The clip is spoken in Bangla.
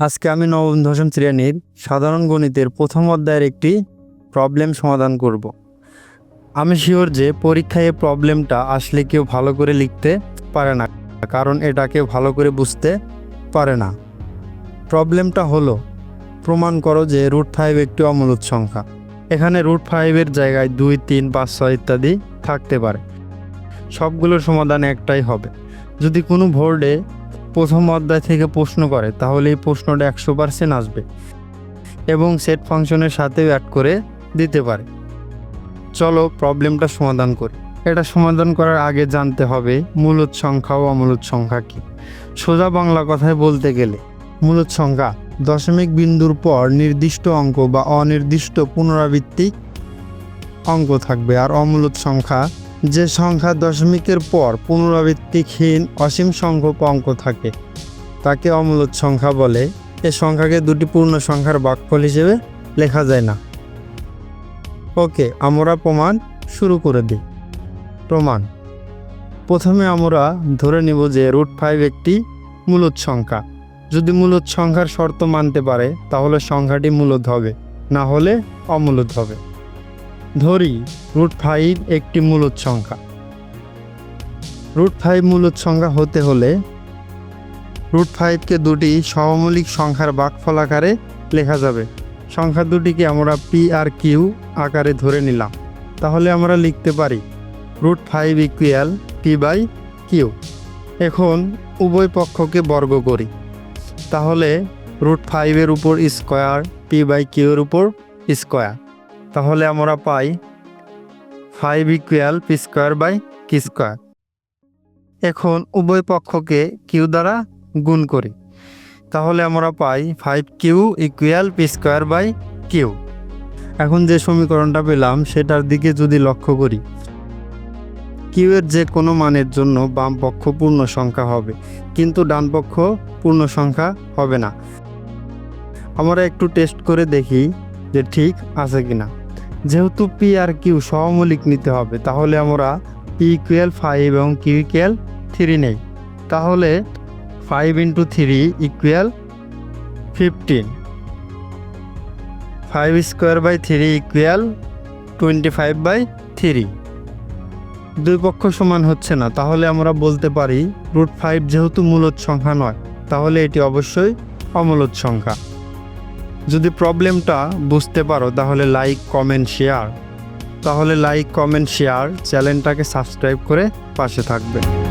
আজকে আমি নবম, দশম শ্রেণির সাধারণ গণিতের প্রথম অধ্যায়ের একটি প্রবলেম সমাধান করব। আমি শিওর যে পরীক্ষায় প্রবলেমটা আসলে কেউ ভালো করে লিখতে পারে না, কারণ এটা কেউ ভালো করে বুঝতে পারে না। প্রবলেমটা হলো, প্রমাণ করো যে রুট ফাইভ একটি অমূলত সংখ্যা। এখানে রুট ফাইভের জায়গায় দুই, তিন, পাঁচ, ছয় ইত্যাদি থাকতে পারে। সবগুলোর সমাধান একটাই হবে। যদি কোনো বোর্ডে প্রথম অধ্যায় থেকে প্রশ্ন করে, তাহলে এই প্রশ্নটা একশো পার্সেন্ট আসবে এবং সেট ফাংশনের সাথেও অ্যাড করে দিতে পারে। চলো প্রবলেমটা সমাধান করি। এটা সমাধান করার আগে জানতে হবে মূলত সংখ্যা ও অমূলত সংখ্যা কি। সোজা বাংলা কথায় বলতে গেলে, মূলত সংখ্যা দশমিক বিন্দুর পর নির্দিষ্ট অঙ্ক বা অনির্দিষ্ট পুনরাবৃত্তি অঙ্ক থাকবে আর অমূলত সংখ্যা যে সংখ্যা দশমিকের পর পুনরাবৃত্তিহীন অসীম সংখ্যক অঙ্ক থাকে, তাকে অমূলত সংখ্যা বলে। এ সংখ্যাকে দুটি পূর্ণ সংখ্যার বাক্যফল হিসেবে লেখা যায় না। ওকে, আমরা প্রমাণ শুরু করে দিই। প্রমাণ। প্রথমে আমরা ধরে নিব যে রুট ফাইভ একটি মূলত সংখ্যা। যদি মূলত সংখ্যার শর্ত মানতে পারে, তাহলে সংখ্যাটি মূলত হবে, না হলে অমূলত হবে। ধরি রুট ফাইভ একটি মূলত সংখ্যা। রুট ফাইভ মূলত সংখ্যা হতে হলে রুট ফাইভকে দুটি সহমৌলিক সংখ্যার বাকফল আকারে লেখা যাবে। সংখ্যা দুটিকে আমরা পি আর কিউ আকারে ধরে নিলাম। তাহলে আমরা লিখতে পারি root five equal P by Q এখন উভয় পক্ষকে বর্গ করি। তাহলে রুট ফাইভের উপর স্কোয়ার পি বাই কিউর উপর স্কোয়ার। তাহলে আমরা পাই five equal P square by Q square এখন উভয় পক্ষকে কিউ দ্বারা গুণ করি। তাহলে আমরা পাই five Q equal P square by Q এখন যে সমীকরণটা পেলাম, সেটার দিকে যদি লক্ষ্য করি কিউ এর যে কোনো মানের জন্য বাম পক্ষ পূর্ণ সংখ্যা হবে, কিন্তু ডান পক্ষ পূর্ণ সংখ্যা হবে না। আমরা একটু টেস্ট করে দেখি যে ঠিক আছে কিনা। যেহেতু পি আর কিউ সহমৌলিক নিতে হবে, তাহলে আমরা পি ইকুয়াল ফাইভ এবং কিউ ইকুয়াল থ্রি নেই। তাহলে five into three equal fifteen five square by three equal twenty five by three দুই পক্ষ সমান হচ্ছে না, তাহলে আমরা বলতে পারি রুট ফাইভ যেহেতু মূলত সংখ্যা নয়, তাহলে এটি অবশ্যই অমূলত সংখ্যা। যদি প্রবলেমটা বুঝতে পারো, তাহলে লাইক কমেন্ট শেয়ার তাহলে লাইক কমেন্ট শেয়ার চ্যানেলটাকে সাবস্ক্রাইব করে পাশে থাকবে।